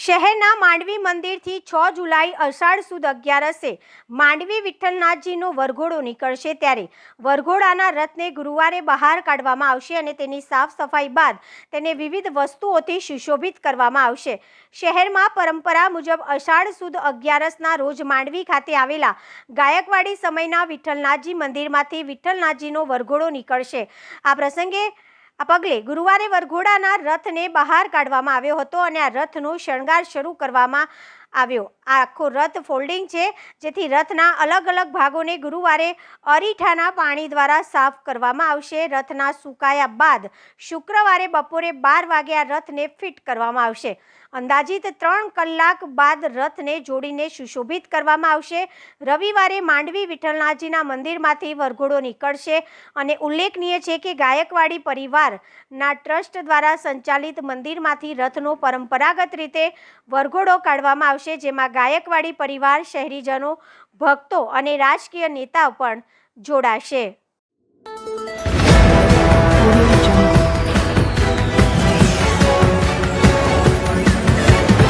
શહેરના માંડવી મંદિરથી છ જુલાઈ અષાઢ સુદ અગિયારસે માંડવી વિઠ્ઠલનાથજીનો વરઘોડો નીકળશે ત્યારે વરઘોડાના રથને ગુરુવારે બહાર કાઢવામાં આવશે અને તેની સાફ સફાઈ બાદ તેને વિવિધ વસ્તુઓથી સુશોભિત કરવામાં આવશે. શહેરમાં પરંપરા મુજબ અષાઢ સુદ અગિયારસના રોજ માંડવી ખાતે આવેલા ગાયકવાડી સમયના વિઠ્ઠલનાથજી મંદિરમાંથી વિઠ્ઠલનાથજીનો વરઘોડો નીકળશે. આ પ્રસંગે આ પગલે ગુરુવારે વરઘોડાના રથને બહાર કાઢવામાં આવ્યો હતો અને આ રથનો શણગાર શરૂ કરવામાં આવ્યો. આ આખો રથ ફોલ્ડિંગ છે, જેથી રથના અલગ અલગ ભાગોને ગુરુવારે અરીઠાના પાણી દ્વારા સાફ કરવામાં આવશે. રથના સુકાયા બાદ શુક્રવારે બપોરે બાર વાગે આ રથને ફિટ કરવામાં આવશે. અંદાજિત ત્રણ કલાક બાદ રથને જોડીને સુશોભિત કરવામાં આવશે. રવિવારે માંડવી વિઠ્ઠલનાથજીના મંદિરમાંથી વરઘોડો નીકળશે અને ઉલ્લેખનીય છે કે ગાયકવાડી પરિવારના ટ્રસ્ટ દ્વારા સંચાલિત મંદિરમાંથી રથનો પરંપરાગત રીતે વરઘોડો કાઢવામાં આવશે. જેમાં ગાયકવાડી પરિવાર શહેરીજનો ભક્તો અને રાજકીય નેતાઓ પણ જોડાશે.